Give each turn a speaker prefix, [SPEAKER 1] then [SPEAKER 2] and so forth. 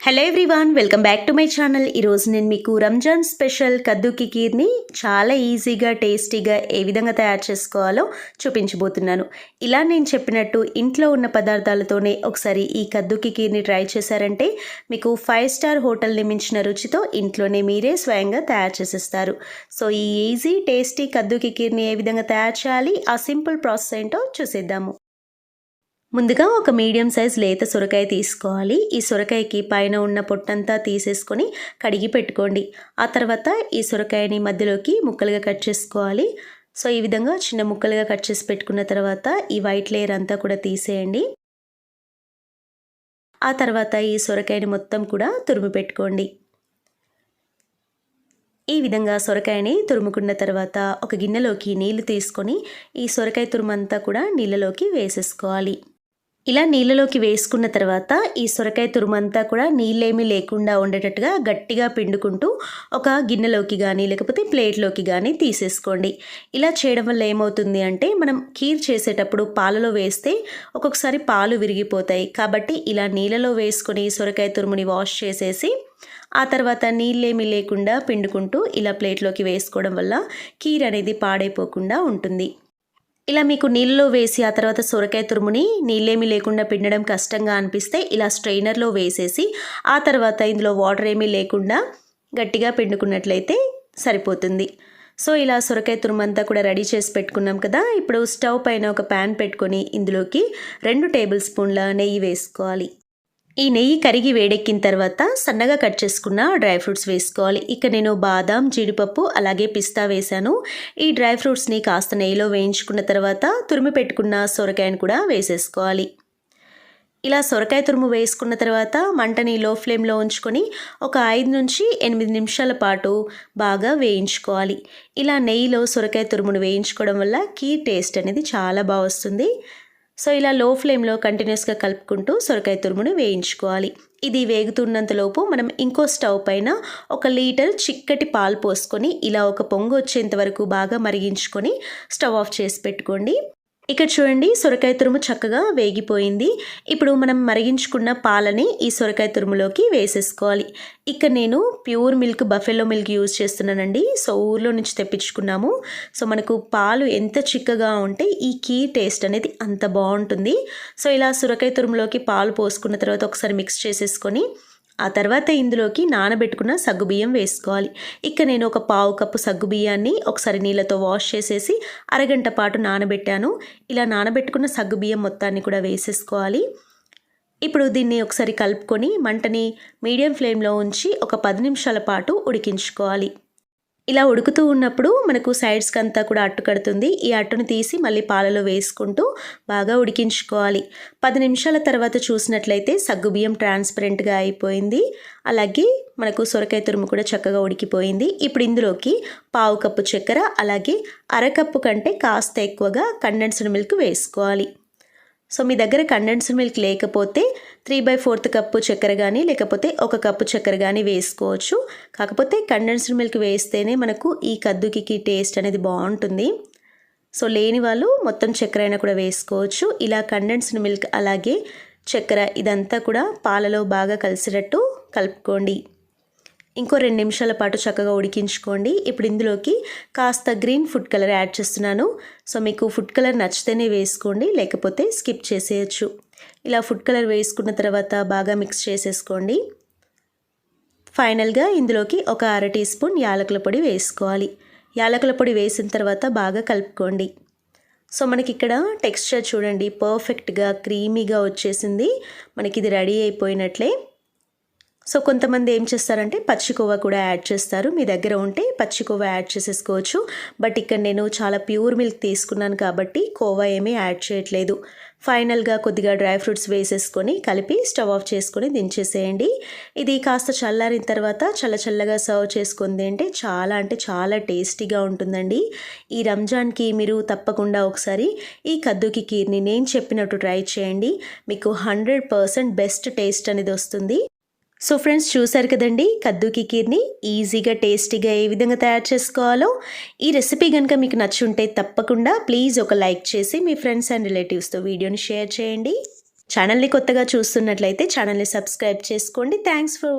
[SPEAKER 1] Hello everyone welcome back to my channel ఈరోజు నేను మీకు రంజాన్ స్పెషల్ కద్దు కికీర్ని చాలా ఈజీగా టేస్టీగా ఏ విధంగా తయారు చేసుకోవాలో చూపించబోతున్నాను. ఇలా నేను చెప్పినట్టు ఇంట్లో ఉన్న పదార్థాలతోనే ఒకసారి ఈ కద్దు కికీర్ని ట్రై చేశారంటే మీకు ఫైవ్ స్టార్ హోటల్ని మించిన రుచితో ఇంట్లోనే మీరే స్వయంగా తయారు చేసేస్తారు. సో ఈ ఈజీ టేస్టీ కద్దు కికీర్ని ఏ విధంగా తయారు చేయాలి ఆ సింపుల్ ప్రాసెస్ ఏంటో చూసేద్దాము. ముందుగా ఒక మీడియం సైజ్ లేత సొరకాయ తీసుకోవాలి. ఈ సొరకాయకి పైన ఉన్న పొట్టంతా తీసేసుకొని కడిగి పెట్టుకోండి. ఆ తర్వాత ఈ సొరకాయని మధ్యలోకి ముక్కలుగా కట్ చేసుకోవాలి. సో ఈ విధంగా చిన్న ముక్కలుగా కట్ చేసి పెట్టుకున్న తర్వాత ఈ వైట్ లేయర్ అంతా కూడా తీసేయండి. ఆ తర్వాత ఈ సొరకాయని మొత్తం కూడా తురుము పెట్టుకోండి. ఈ విధంగా సొరకాయని తురుముకున్న తర్వాత ఒక గిన్నెలోకి నీళ్ళు తీసుకొని ఈ సొరకాయ తురుమంతా కూడా నీళ్ళలోకి వేసేసుకోవాలి. ఇలా నీళ్ళలోకి వేసుకున్న తర్వాత ఈ సొరకాయ తురుమంతా కూడా నీళ్ళేమీ లేకుండా ఉండేటట్టుగా గట్టిగా పిండుకుంటూ ఒక గిన్నెలోకి కానీ లేకపోతే ప్లేట్లోకి కానీ తీసేసుకోండి. ఇలా చేయడం వల్ల ఏమవుతుంది అంటే మనం కీర్ చేసేటప్పుడు పాలలో వేస్తే ఒక్కొక్కసారి పాలు విరిగిపోతాయి. కాబట్టి ఇలా నీళ్ళలో వేసుకొని సొరకాయ తురుముని వాష్ చేసేసి ఆ తర్వాత నీళ్ళేమీ లేకుండా పిండుకుంటూ ఇలా ప్లేట్లోకి వేసుకోవడం వల్ల కీర్ అనేది పాడైపోకుండా ఉంటుంది. ఇలా మీకు నీళ్ళలో వేసి ఆ తర్వాత సొరకాయ తురుముని నీళ్ళేమీ లేకుండా పిండడం కష్టంగా అనిపిస్తే ఇలా స్ట్రైనర్లో వేసేసి ఆ తర్వాత ఇందులో వాటర్ ఏమీ లేకుండా గట్టిగా పిండుకున్నట్లయితే సరిపోతుంది. సో ఇలా సొరకాయ తురుమంతా కూడా రెడీ చేసి పెట్టుకున్నాం కదా ఇప్పుడు స్టవ్ పైన ఒక ప్యాన్ పెట్టుకొని ఇందులోకి రెండు టేబుల్ స్పూన్ల నెయ్యి వేసుకోవాలి. ఈ నెయ్యి కరిగి వేడెక్కిన తర్వాత సన్నగా కట్ చేసుకున్న డ్రై ఫ్రూట్స్ వేసుకోవాలి. ఇక నేను బాదాం జీడిపప్పు అలాగే పిస్తా వేశాను. ఈ డ్రై ఫ్రూట్స్ని కాస్త నెయ్యిలో వేయించుకున్న తర్వాత తురిమి పెట్టుకున్న సొరకాయను కూడా వేసేసుకోవాలి. ఇలా సొరకాయ తురుము వేసుకున్న తర్వాత మంటని లో ఫ్లేమ్లో ఉంచుకొని ఒక ఐదు నుంచి ఎనిమిది నిమిషాల పాటు బాగా వేయించుకోవాలి. ఇలా నెయ్యిలో సొరకాయ తురుమును వేయించుకోవడం వల్ల కీ టేస్ట్ అనేది చాలా బాగా వస్తుంది. సో ఇలా లో ఫ్లేమ్లో కంటిన్యూస్గా కలుపుకుంటూ సొరకాయ తురుమును వేయించుకోవాలి. ఇది వేగుతున్నంతలోపు మనం ఇంకో స్టవ్ పైన ఒక లీటర్ చిక్కటి పాలు పోసుకొని ఇలా ఒక పొంగు వచ్చేంత వరకు బాగా మరిగించుకొని స్టవ్ ఆఫ్ చేసి పెట్టుకోండి. ఇక్కడ చూడండి సొరకాయ తురుము చక్కగా వేగిపోయింది. ఇప్పుడు మనం మరిగించుకున్న పాలని ఈ సొరకాయ తురుములోకి వేసేసుకోవాలి. ఇక్కడ నేను pure milk buffalo milk use చేస్తున్నానండి. సో ఊర్లో నుంచి తెప్పించుకున్నాము. సో మనకు పాలు ఎంత చిక్కగా ఉంటే ఈ కీ టేస్ట్ అనేది అంత బాగుంటుంది. సో ఇలా సొరకాయ తురుములోకి పాలు పోసుకున్న తర్వాత ఒకసారి మిక్స్ చేసేసుకొని ఆ తర్వాత ఇందులోకి నానబెట్టుకున్న సగ్గుబియ్యం వేసుకోవాలి. ఇక నేను ఒక పావు కప్పు సగ్గుబియ్యాన్ని ఒకసారి నీళ్ళతో వాష్ చేసేసి అరగంట పాటు నానబెట్టాను. ఇలా నానబెట్టుకున్న సగ్గుబియ్యం మొత్తాన్ని కూడా వేసేసుకోవాలి. ఇప్పుడు దీన్ని ఒకసారి కలుపుకొని మంటని మీడియం ఫ్లేమ్లో ఉంచి ఒక పది నిమిషాల పాటు ఉడికించుకోవాలి. ఇలా ఉడుకుతూ ఉన్నప్పుడు మనకు సైడ్స్కి అంతా కూడా అట్టు కడుతుంది. ఈ అట్టును తీసి మళ్ళీ పాలలో వేసుకుంటూ బాగా ఉడికించుకోవాలి. పది నిమిషాల తర్వాత చూసినట్లయితే సగ్గుబియ్యం ట్రాన్స్పరెంట్గా అయిపోయింది. అలాగే మనకు సొరకాయ తురుము కూడా చక్కగా ఉడికిపోయింది. ఇప్పుడు ఇందులోకి పావు కప్పు చక్కెర అలాగే అరకప్పు కంటే కాస్త ఎక్కువగా కండెన్స్డ్ మిల్క్ వేసుకోవాలి. సో మీ దగ్గర కండెన్స్డ్ మిల్క్ లేకపోతే త్రీ బై ఫోర్త్ కప్పు చక్కెర కానీ లేకపోతే ఒక కప్పు చక్కెర కానీ వేసుకోవచ్చు. కాకపోతే కండెన్స్డ్ మిల్క్ వేస్తేనే మనకు ఈ కద్దుకి టేస్ట్ అనేది బాగుంటుంది. సో లేని వాళ్ళు మొత్తం చక్కెర అయినా కూడా వేసుకోవచ్చు. ఇలా కండెన్స్డ్ మిల్క్ అలాగే చక్కెర ఇదంతా కూడా పాలలో బాగా కలిసేటట్టు కలుపుకోండి. ఇంకో రెండు నిమిషాల పాటు చక్కగా ఉడికించుకోండి. ఇప్పుడు ఇందులోకి కాస్త గ్రీన్ ఫుడ్ కలర్ యాడ్ చేస్తున్నాను. సో మీకు ఫుడ్ కలర్ నచ్చితేనే వేసుకోండి లేకపోతే స్కిప్ చేసేయచ్చు. ఇలా ఫుడ్ కలర్ వేసుకున్న తర్వాత బాగా మిక్స్ చేసేసుకోండి. ఫైనల్గా ఇందులోకి ఒక అర టీ స్పూన్ యాలకుల పొడి వేసుకోవాలి. యాలకుల పొడి వేసిన తర్వాత బాగా కలుపుకోండి. సో మనకి ఇక్కడ టెక్స్చర్ చూడండి పర్ఫెక్ట్గా క్రీమీగా వచ్చేసింది. మనకి ఇది రెడీ అయిపోయినట్లే. సో కొంతమంది ఏం చేస్తారంటే పచ్చికోవా కూడా యాడ్ చేస్తారు. మీ దగ్గర ఉంటే పచ్చికోవా యాడ్ చేసేసుకోవచ్చు. బట్ ఇక్కడ నేను చాలా ప్యూర్ మిల్క్ తీసుకున్నాను కాబట్టి కోవా ఏమీ యాడ్ చేయట్లేదు. ఫైనల్గా కొద్దిగా డ్రై ఫ్రూట్స్ వేసేసుకొని కలిపి స్టవ్ ఆఫ్ చేసుకొని దించేసేయండి. ఇది కాస్త చల్లారిన తర్వాత చల్ల చల్లగా సర్వ్ చేసుకుంది అంటే చాలా అంటే చాలా టేస్టీగా ఉంటుందండి. ఈ రంజాన్కి మీరు తప్పకుండా ఒకసారి ఈ కద్దుకి కీర్ని నేను చెప్పినట్టు ట్రై చేయండి. మీకు హండ్రెడ్ పర్సెంట్ బెస్ట్ టేస్ట్ అనేది వస్తుంది. సో ఫ్రెండ్స్ చూసారు కదండి? కద్దు కికీర్ని ఈజీగా టేస్టీగా ఏ విధంగా తయారు చేసుకోవాలో? ఈ రెసిపీ కనుక మీకు నచ్చుంటే తప్పకుండా ప్లీజ్ ఒక లైక్ చేసి మీ ఫ్రెండ్స్ అండ్ రిలేటివ్స్తో వీడియోని షేర్ చేయండి. ఛానల్ని కొత్తగా చూస్తున్నట్లయితే ఛానల్ని సబ్స్క్రైబ్ చేసుకోండి. Thanks for